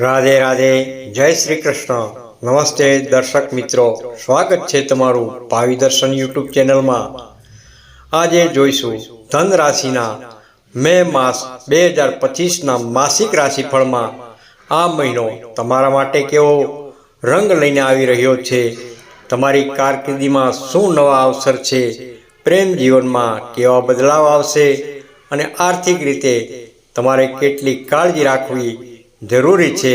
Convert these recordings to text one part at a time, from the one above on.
રાધે રાધે, જય શ્રી કૃષ્ણ. નમસ્તે દર્શક મિત્રો. સ્વાગત છે તમારું ભાવિ દર્શન યુટ્યુબ ચેનલમાં. આજે જોઈશું ધન રાશિના મે માસ બે હજાર પચીસના માસિક રાશિફળમાં આ મહિનો તમારા માટે કેવો રંગ લઈને આવી રહ્યો છે? તમારી કારકિર્દીમાં શું નવા અવસર છે? પ્રેમ જીવનમાં કેવા બદલાવ આવશે? અને આર્થિક રીતે તમારે કેટલી કાળજી રાખવી જરૂરી છે.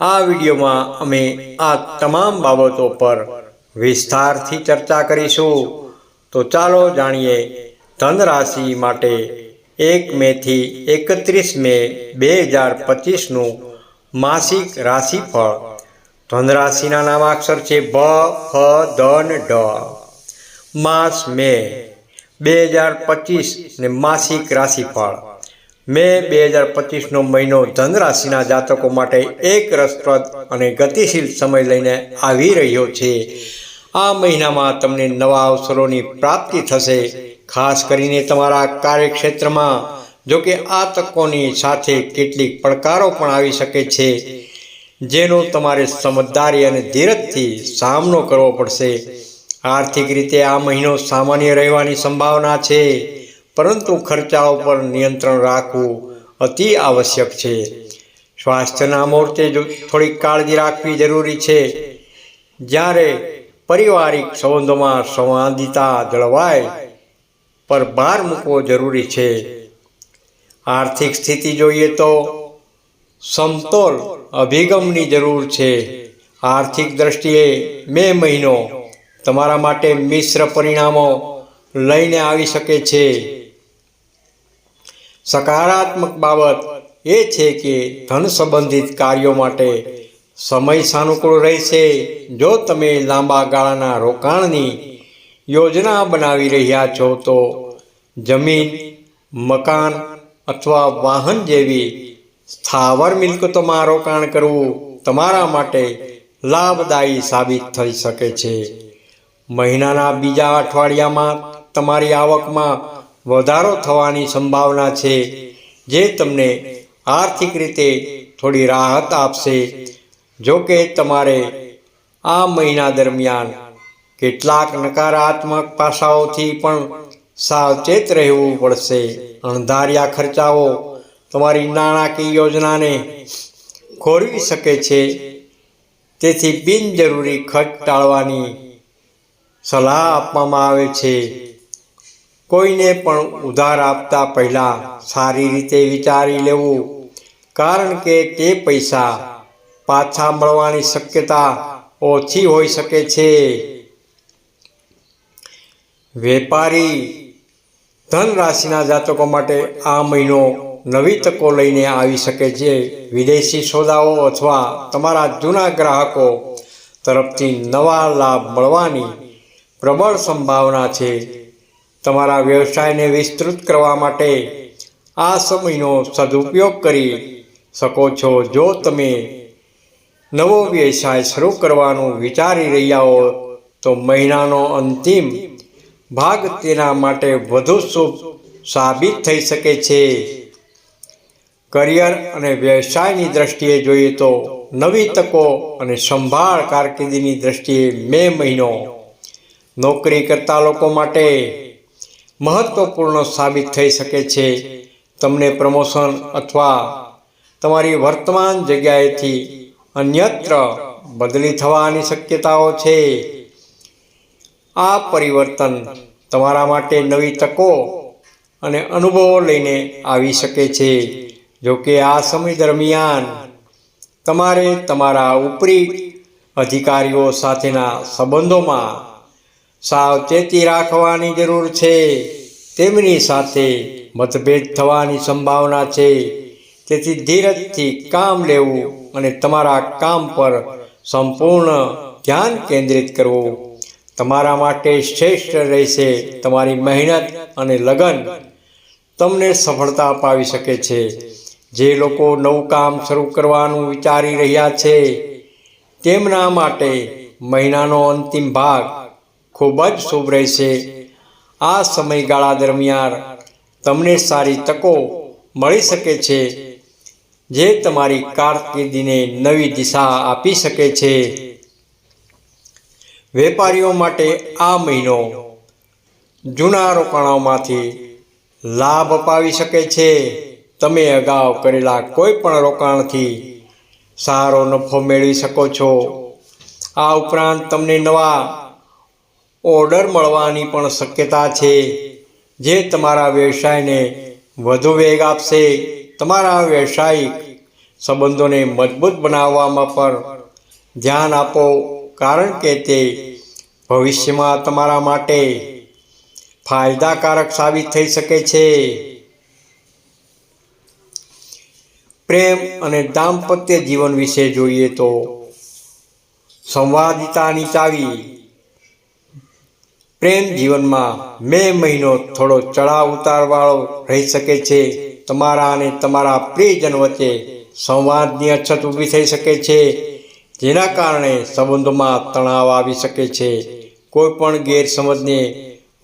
આ વિડીયોમાં અમે આ તમામ બાબતો પર વિસ્તારથી ચર્ચા કરીશું. તો ચાલો જાણીએ ધન રાશિ માટે એક મેથી એકત્રીસ મે બે હજાર પચીસનું માસિક રાશિફળ. ધન રાશિના નામાક્ષર છે ભ ફ ધન ઢ માસ મે બે હજાર પચીસ ને માસિક રાશિફળ. મે બે હજાર પચીસનો મહિનો ધન રાશિના જાતકો માટે એક રસપ્રદ અને ગતિશીલ સમય લઈને આવી રહ્યો છે. આ મહિનામાં તમને નવા અવસરોની પ્રાપ્તિ થશે. ખાસ કરીને તમારા કાર્યક્ષેત્રમાં જો કે આ તકોની સાથે કેટલીક પડકારો પણ આવી શકે છે, જેનો તમારે સમજદારી અને ધીરજથી સામનો કરવો પડશે. આર્થિક રીતે આ મહિનો સામાન્ય રહેવાની સંભાવના છે. પરંતુ ખર્ચાઓ પર નિયંત્રણ રાખવું અતિ આવશ્યક છે. સ્વાસ્થ્યના મુહૂર્તે થોડીક કાળજી રાખવી જરૂરી છે. જ્યારે પારિવારિક સંબંધોમાં સંવાદિતા જળવાય, પર ભાર મૂકવો જરૂરી છે. આર્થિક સ્થિતિ જોઈએ તો સમતોલ અભિગમની જરૂર છે. આર્થિક દ્રષ્ટિએ મે મહિનો તમારા માટે મિશ્ર પરિણામો લઈને આવી શકે છે. સકારાત્મક બાબત એ છે કે ધન સંબંધિત કાર્યો માટે સમય સાનુકૂળ રહેશે. જો તમે લાંબા ગાળાના રોકાણની યોજના બનાવી રહ્યા છો, તો જમીન, મકાન અથવા વાહન જેવી સ્થાવર મિલકતોમાં રોકાણ કરવું તમારા માટે લાભદાયી સાબિત થઈ શકે છે. મહિનાના બીજા અઠવાડિયામાં તમારી આવકમાં વધારો થવાની સંભાવના છે, જે તમને આર્થિક રીતે થોડી રાહત આપશે. જો કે તમારે આ મહિના દરમિયાન કેટલાક નકારાત્મક પાસાઓથી પણ સાવચેત રહેવું પડશે. અણધાર્યા ખર્ચાઓ તમારી નાણાકીય યોજનાને ખોરવી શકે છે. તેથી બિનજરૂરી ખર્ચ ટાળવાની સલાહ આપવામાં આવે છે. કોઈને પણ ઉધાર આપતા પહેલાં સારી રીતે વિચારી લેવું, કારણ કે તે પૈસા પાછા મળવાની શક્યતા ઓછી હોઈ શકે છે. વેપારી ધન રાશિના જાતકો માટે આ મહિનો નવી તકો લઈને આવી શકે છે. વિદેશી સોદાઓ અથવા તમારા જૂના ગ્રાહકો તરફથી નવા લાભ મળવાની પ્રબળ સંભાવના છે. તમારા વ્યવસાયને વિસ્તૃત કરવા માટે આ સમયનો સદુપયોગ કરી શકો છો. જો તમે નવો વ્યવસાય શરૂ કરવાનું વિચારી રહ્યા હો, તો મહિનાનો અંતિમ ભાગ તેના માટે વધુ શુભ સાબિત થઈ શકે છે. કરિયર અને વ્યવસાયની દ્રષ્ટિએ જોઈએ તો નવી તકો અને સંભાળ કારકિર્દીની દ્રષ્ટિએ મે મહિનો નોકરી કરતા લોકો માટે મહત્વપૂર્ણ સાબિત થઈ શકે છે. તમને પ્રમોશન અથવા તમારી વર્તમાન જગ્યાએથી અન્યત્ર બદલી થવાની શક્યતાઓ છે. આ પરિવર્તન તમારા માટે નવી તકો અને અનુભવો લઈને આવી શકે છે. જો કે આ સમય દરમિયાન તમારે તમારા ઉપરી અધિકારીઓ સાથેના સંબંધોમાં સાવચેતી રાખવાની જરૂર છે. તેમની સાથે મતભેદ થવાની સંભાવના છે. તેથી ધીરજથી કામ લેવું અને તમારા કામ પર સંપૂર્ણ ધ્યાન કેન્દ્રિત કરવું. તમારા માટે શ્રેષ્ઠ રહેશે તમારી મહેનત અને લગન. તમને સફળતા અપાવી શકે છે. જે લોકો નવું કામ શરૂ કરવાનું વિચારી રહ્યા છે, તેમના માટે મહિનાનો અંતિમ ભાગ ખૂબ જ શુભ રહેશે. આ સમયગાળા દરમિયાન તમને સારી તકો મળી શકે છે, જે તમારી કારકિર્દીને નવી દિશા આપી શકે છે. વેપારીઓ માટે આ મહિનો જૂના રોકાણોમાંથી લાભ અપાવી શકે છે. તમે અગાઉ કરેલા કોઈ પણ રોકાણથી સારો નફો મેળવી શકો છો. આ ઉપરાંત તમને નવા ઓર્ડર મળવાની પણ શક્યતા છે. જે તમારા વ્યવસાયને વધુ વેગ આપશે, તમારા વ્યવસાયિક સંબંધોને મજબૂત બનાવવામાં પણ ધ્યાન આપો, કારણ કે તે ભવિષ્યમાં તમારા માટે ફાયદાકારક સાબિત થઈ શકે છે. પ્રેમ અને દાંપત્ય જીવન વિશે જોઈએ તો સંવાદિતાની ચાવી પ્રેમ જીવનમાં મે મહિનો થોડો ચડાવ ઉતારવાળો રહી શકે છે. તમારા અને તમારા પ્રિયજન વચ્ચે સંવાદની અછત ઊભી થઈ શકે છે, જેના કારણે સંબંધોમાં તણાવ આવી શકે છે. કોઈ પણ ગેરસમજને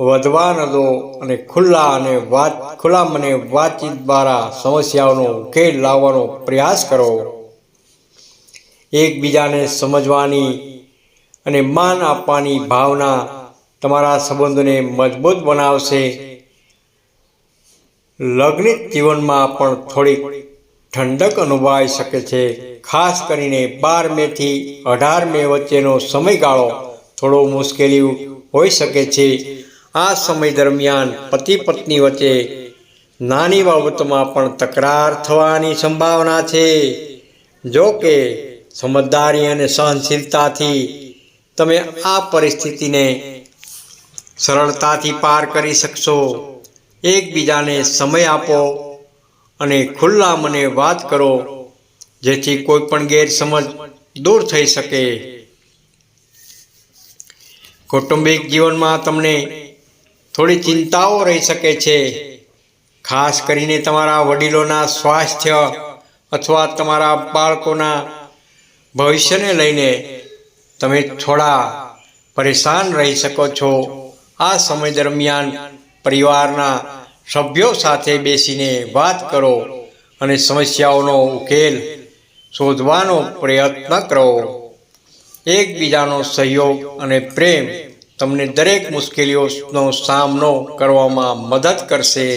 વધવા ન દો અને ખુલ્લા અને વાત, ખુલ્લા મને વાતચીત દ્વારા સમસ્યાઓનો ઉકેલ લાવવાનો પ્રયાસ કરો. એકબીજાને સમજવાની અને માન આપવાની ભાવના તમારા સંબંધોને મજબૂત બનાવશે. લગ્નિત જીવનમાં પણ થોડીક ઠંડક અનુભવાઈ શકે છે. ખાસ કરીને બાર મે થી અઢાર મે વચ્ચેનો સમયગાળો થોડો મુશ્કેલી હોઈ શકે છે. આ સમય દરમિયાન પતિ પત્ની વચ્ચે નાની બાબતોમાં પણ તકરાર થવાની સંભાવના છે. જો કે સમજદારી અને સહનશીલતાથી તમે આ પરિસ્થિતિને સરળતાથી પાર કરી શકશો. એકબીજાને સમય આપો અને ખુલ્લા મને વાત કરો, જેથી કોઈ પણ ગેરસમજ દૂર થઈ શકે. કૌટુંબિક જીવનમાં તમને થોડી ચિંતાઓ રહી શકે છે. ખાસ કરીને તમારા વડીલોના સ્વાસ્થ્ય અથવા તમારા બાળકોના ભવિષ્યને લઈને તમે થોડા પરેશાન રહી શકો છો. આ સમય દરમિયાન પરિવારના સભ્યો સાથે બેસીને વાત કરો અને સમસ્યાઓનો ઉકેલ શોધવાનો પ્રયત્ન કરો. એકબીજાનો સહયોગ અને પ્રેમ તમને દરેક મુશ્કેલીઓનો સામનો કરવામાં મદદ કરશે.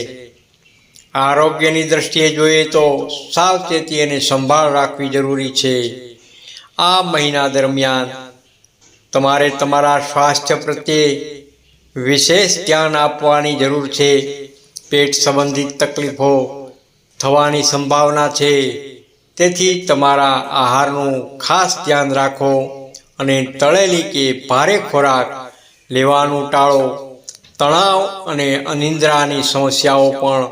આરોગ્યની દ્રષ્ટિએ જોઈએ તો સાવચેતી અને સંભાળ રાખવી જરૂરી છે. આ મહિના દરમિયાન તમારે તમારા સ્વાસ્થ્ય પ્રત્યે વિશેષ ધ્યાન આપવાની જરૂર છે. પેટ સંબંધિત તકલીફો થવાની સંભાવના છે. તેથી તમારા આહારનું ખાસ ધ્યાન રાખો અને તળેલી કે ભારે ખોરાક લેવાનું ટાળો. તણાવ અને અનિંદ્રાની સમસ્યાઓ પણ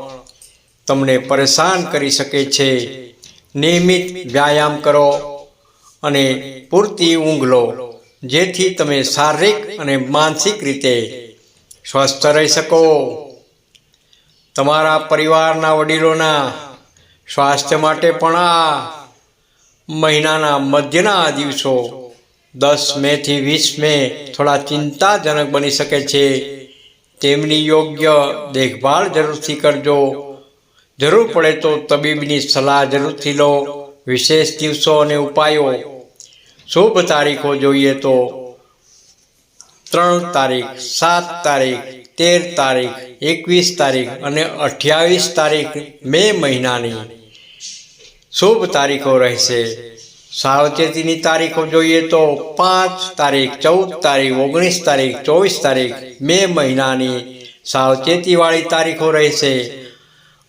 તમને પરેશાન કરી શકે છે. નિયમિત વ્યાયામ કરો અને પૂરતી ઊંઘ લો, જેથી તમે શારીરિક અને માનસિક રીતે સ્વસ્થ રહી શકો. તમારા પરિવારના વડીલોના સ્વાસ્થ્ય માટે પણ આ મહિનાના મધ્યના દિવસો દસ મેથી વીસ મે થોડા ચિંતાજનક બની શકે છે. તેમની યોગ્ય દેખભાળ જરૂરથી કરજો. જરૂર પડે તો તબીબની સલાહ જરૂરથી લો. વિશેષ દિવસો અને ઉપાયો. શુભ તારીખો જોઈએ તો ત્રણ તારીખ, સાત તારીખ, તેર તારીખ, એકવીસ તારીખ અને અઠ્યાવીસ તારીખ મે મહિનાની શુભ તારીખો રહેશે. સાવચેતીની તારીખો જોઈએ તો પાંચ તારીખ, ચૌદ તારીખ, ઓગણીસ તારીખ, ચોવીસ તારીખ મે મહિનાની સાવચેતીવાળી તારીખો રહેશે.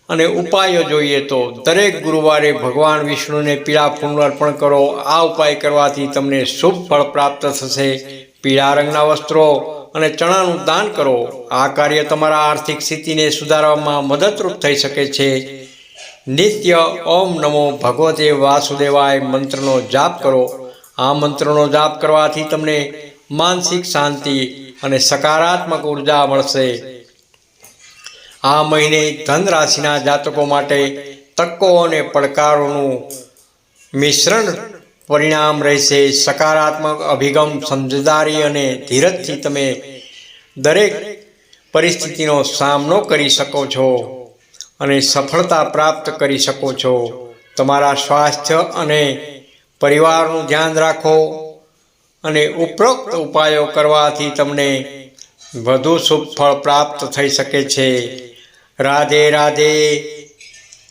અને ઉપાયો જોઈએ તો દરેક ગુરુવારે ભગવાન વિષ્ણુને પીળા ફૂલ અર્પણ કરો. આ ઉપાય કરવાથી તમને શુભ ફળ પ્રાપ્ત થશે. પીળા રંગના વસ્ત્રો અને ચણાનું દાન કરો. આ કાર્ય તમારા આર્થિક સ્થિતિને સુધારવામાં મદદરૂપ થઈ શકે છે. નિત્ય ઓમ નમો ભગવતે વાસુદેવાય મંત્રનો જાપ કરો. આ મંત્રનો જાપ કરવાથી તમને માનસિક શાંતિ અને સકારાત્મક ઊર્જા મળશે. આ મહિને ધન રાશિના જાતકો માટે તકો અને પડકારોનું મિશ્રણ પરિણામ રહેશે. સકારાત્મક અભિગમ સમજદારી અને ધીરજથી તમે દરેક પરિસ્થિતિનો સામનો કરી શકો છો અને સફળતા પ્રાપ્ત કરી શકો છો. તમારા સ્વાસ્થ્ય અને પરિવારનું ધ્યાન રાખો અને ઉપરોક્ત ઉપાયો કરવાથી તમને વધુ શુભ ફળ પ્રાપ્ત થઈ શકે છે. રાધે રાધે.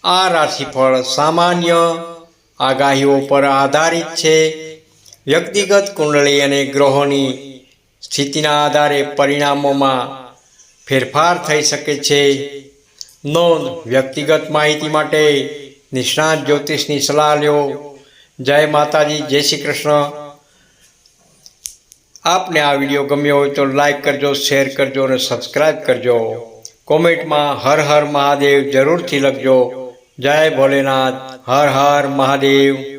આ રાશિફળ સામાન્ય આગાહીઓ પર આધારિત છે. વ્યક્તિગત કુંડળી અને ગ્રહોની સ્થિતિના આધારે પરિણામોમાં ફેરફાર થઈ શકે છે. નોંધ, વ્યક્તિગત માહિતી માટે નિષ્ણાત જ્યોતિષની સલાહ લ્યો જય માતાજી, જય શ્રી કૃષ્ણ. આપને આ વીડિયો ગમ્યો હોય તો લાઈક કરજો, શેર કરજો અને સબસ્ક્રાઈબ કરજો. કોમેન્ટમાં હર હર મહાદેવ જરૂરથી લખજો. જય ભોલેનાથ હર હર મહાદેવ